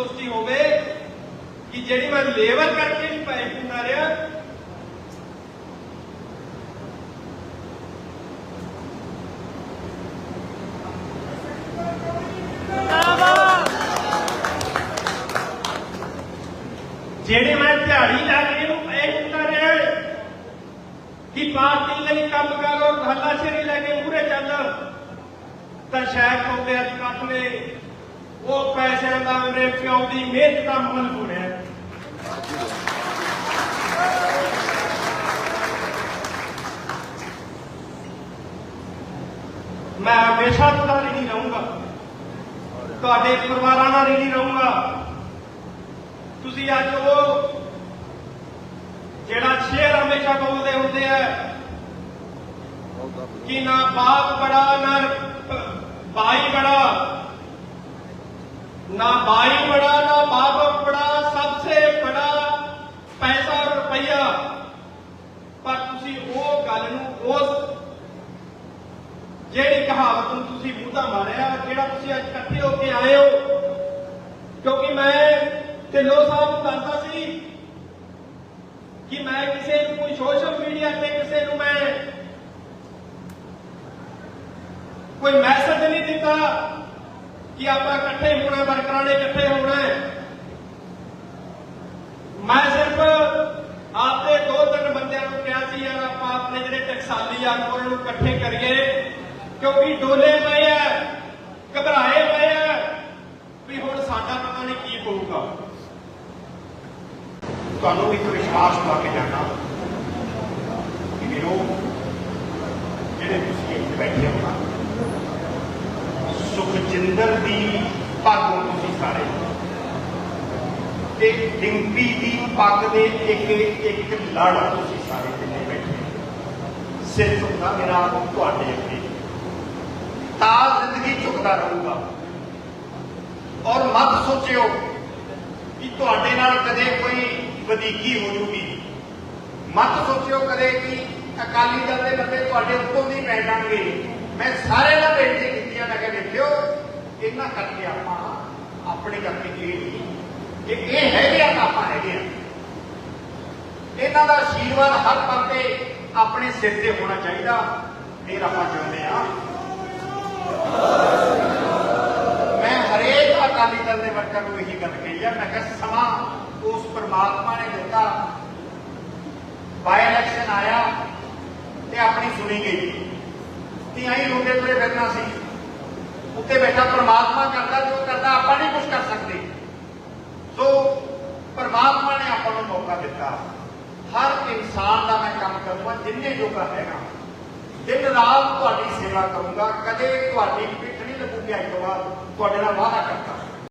ਸੰਤੁਸ਼ਟੀ ਹੋਵੇ ਕਿ ਜਿਹੜੀ ਮੈਂ ਲੇਬਰ ਕਰਕੇ ਨਹੀਂ ਪੈਸੇ ਦਿੰਦਾ ਰਿਹਾ ਜਿਹੜੇ ਮੈਂ ਦਿਹਾੜੀ ਲਾ ਕੇ ਇਹਨੂੰ ਪੈਸੇ ਦਿੰਦਾ ਰਿਹਾ ਕਿ ਪਾਰਟੀ ਲਈ ਕੰਮ ਕਰੋ ਹੱਲਾ ਸ਼ੇਰੀ ਲੈ ਕੇ ਮੂਰੇ ਚੱਲ। ਤਾਂ ਸ਼ਾਇਦ ਉਹਦੇ ਅੱਜ ਕੱਟ ਨੇ ਉਹ ਪੈਸਿਆਂ ਦਾ ਮੇਰੇ ਪਿਓ ਦੀ ਮਿਹਨਤ ਦਾ ਮੁੱਲ ਹੋਣਿਆ ਮੈਂ ਹਮੇਸ਼ਾ ਤੁਹਾਡਾ ਨਹੀਂ ਰਹੂੰਗਾ। ਤੁਹਾਡੇ ਪਰਿਵਾਰਾਂ ਨਾਲ ਨਹੀਂ ਰਹੂੰਗਾ। ਤੁਸੀਂ ਅੱਜ ਉਹ ਜਿਹੜਾ ਸ਼ੇਰ ਹਮੇਸ਼ਾ ਬੋਲਦੇ ਹੁੰਦੇ ਆ ਕਿ ਨਾ ਬਾਪ ਬੜਾ ਨਾ ਭਾਈ ਬੜਾ ਨਾ भाई बड़ा ना बाप बड़ा सबसे बड़ा ਪੈਸਾ ਔਰ ਰੁਪਈਆ ਪਰ ਤੁਸੀਂ ਉਹ ਗੱਲ ਨੂੰ ਉਸ ਜਿਹੜੀ ਕਹਾਵਤ ਨੂੰ ਤੁਸੀਂ ਮੂੰਹਦਾ ਮਾਰਿਆ ਜਿਹੜਾ ਤੁਸੀਂ ਅੱਜ ਇਕੱਠੇ ਹੋ ਕੇ ਆਏ ਹੋ ਕਿਉਂਕਿ ਮੈਂ ਢਿੱਲੋਂ ਸਾਹਿਬ ਨੂੰ ਦੱਸਦਾ ਸੀ ਕਿ ਮੈਂ ਕਿਸੇ ਨੂੰ ਕੋਈ ਸੋਸ਼ਲ ਮੀਡੀਆ ਤੇ ਕਿਸੇ ਨੂੰ ਮੈਂ ਕੋਈ ਮੈਸੇਜ ਨਹੀਂ ਦਿੱਤਾ ਕਿ ਆਪਾਂ ਇਕੱਠੇ ਹੋਣਾ ਵਰਕਰਾਂ ਨੇ ਇਕੱਠੇ ਹੋਣਾ ਮੈਂ ਸਿਰਫ ਆਪਦੇ ਦੋ ਤਿੰਨ ਬੰਦਿਆਂ ਨੂੰ ਕਿਹਾ ਸੀ, ਯਾਰ ਆਪਾਂ ਆਪਣੇ ਜਿਹੜੇ ਟਕਸਾਲੀ ਆ ਉਹਨਾਂ ਨੂੰ ਇਕੱਠੇ ਕਰੀਏ, ਕਿਉਂਕਿ ਡੋਲੇ ਪਏ ਆ, ਘਬਰਾਏ ਪਏ ਆ ਵੀ ਹੁਣ ਸਾਡਾ ਪਤਾ ਨਹੀਂ ਕੀ ਹੋਊਗਾ। ਤੁਹਾਨੂੰ ਇੱਕ ਵਿਸ਼ਵਾਸ ਪਾ ਕੇ ਜਾਣਾ ਕਿ ਵੀਰੋ, ਜਿਹੜੇ ਤੁਸੀਂ ਇੱਥੇ ਬੈਠੇ ਹੋ ਨਾ ਦੀ ਪੱਗ ਤੁਸੀਂ ਸਾਰੇ ਤੇ ਡਿੰਪੀ ਦੀ ਪੱਗ ਦੇ ਇੱਕ ਇੱਕ ਲੜ ਤੁਸੀਂ ਸਾਰੇ ਜਿੰਨੇ ਬੈਠੇ ਹੋ। ਸਿਰ ਮੇਰਾ ਤੁਹਾਡੇ ਅੱਗੇ। ਤਾਂ ਜ਼ਿੰਦਗੀ ਝੁਕਦਾ ਰਹੂਗਾ। ਔਰ ਮਤ ਸੋਚਿਓ ਕਿ ਤੁਹਾਡੇ ਨਾਲ ਕਦੇ ਕੋਈ ਵਧੀਕੀ ਹੋ ਜੂਗੀ। ਮਤ ਸੋਚਿਓ ਕਦੇ ਕਿ ਅਕਾਲੀ ਦਲ ਦੇ ਬੰਦੇ ਤੁਹਾਡੇ ਉੱਤੋਂ ਦੀ ਪੈ ਜਾਣਗੇ। ਮੈਂ ਸਾਰੇ ਨਾਲ ਬੇਨਤੀ ਕੀਤੀ ਆ ਮੈਂ ਕਿਹਾ ਦੇਖਿਓ ਇਹਨਾਂ ਕਰਕੇ ਆਪਾਂ ਆਪਣੇ ਕਰਕੇ ਇਹ ਨਹੀਂ ਕਿ ਇਹ ਹੈਗੇ ਆ ਤਾਂ ਆਪਾਂ ਹੈਗੇ ਆ। ਇਹਨਾਂ ਦਾ ਆਸ਼ੀਰਵਾਦ ਹਰ ਪਲ ਆਪਣੇ ਸਿਰ ਤੇ ਹੋਣਾ ਚਾਹੀਦਾ। ਫਿਰ ਆਪਾਂ ਜਿਉਂਦੇ ਆ ਮੈਂ ਹਰੇਕ ਅਕਾਲੀ ਦਲ ਦੇ ਵਰਕਰ ਨੂੰ ਇਹੀ ਗੱਲ ਕਹੀ ਆ, ਮੈਂ ਕਿਹਾ ਸਮਾਂ ਉਸ ਪਰਮਾਤਮਾ ਨੇ ਦਿੱਤਾ। ਬਾਈ ਇਲੈਕਸ਼ਨ ਆਇਆ ਤੇ ਆਪਣੀ ਸੁਣੀ ਗਈ। ਤੇ ਆਈ ਰੋਂਦੇ ਤੁਰੇ ਫਿਰਨਾ ਸੀ। ਉੱਤੇ ਬੈਠਾ, ਪਰਮਾਤਮਾ ਕਰਦਾ, ਜੋ ਕਰਦਾ, ਆਪਾਂ ਨਹੀਂ ਕੁਝ ਕਰ ਸਕਦੇ। ਸੋ, ਪਰਮਾਤਮਾ ਨੇ ਆਪਾਂ ਨੂੰ ਮੌਕਾ ਦਿੱਤਾ। ਹਰ ਇਨਸਾਨ ਦਾ ਮੈਂ ਕੰਮ ਕਰੂੰਗਾ, ਜਿੰਨੇ ਜੋਗਾ ਹੈਗਾ। ਦਿਨ ਰਾਤ ਤੁਹਾਡੀ ਸੇਵਾ ਕਰੂੰਗਾ, ਕਦੇ ਤੁਹਾਡੀ ਪਿੱਠ ਨਹੀਂ ਲੱਗੂਗੀ ਅੱਜ ਤੋਂ ਬਾਅਦ, ਤੁਹਾਡੇ ਨਾਲ ਵਾਅਦਾ ਕਰਦਾ।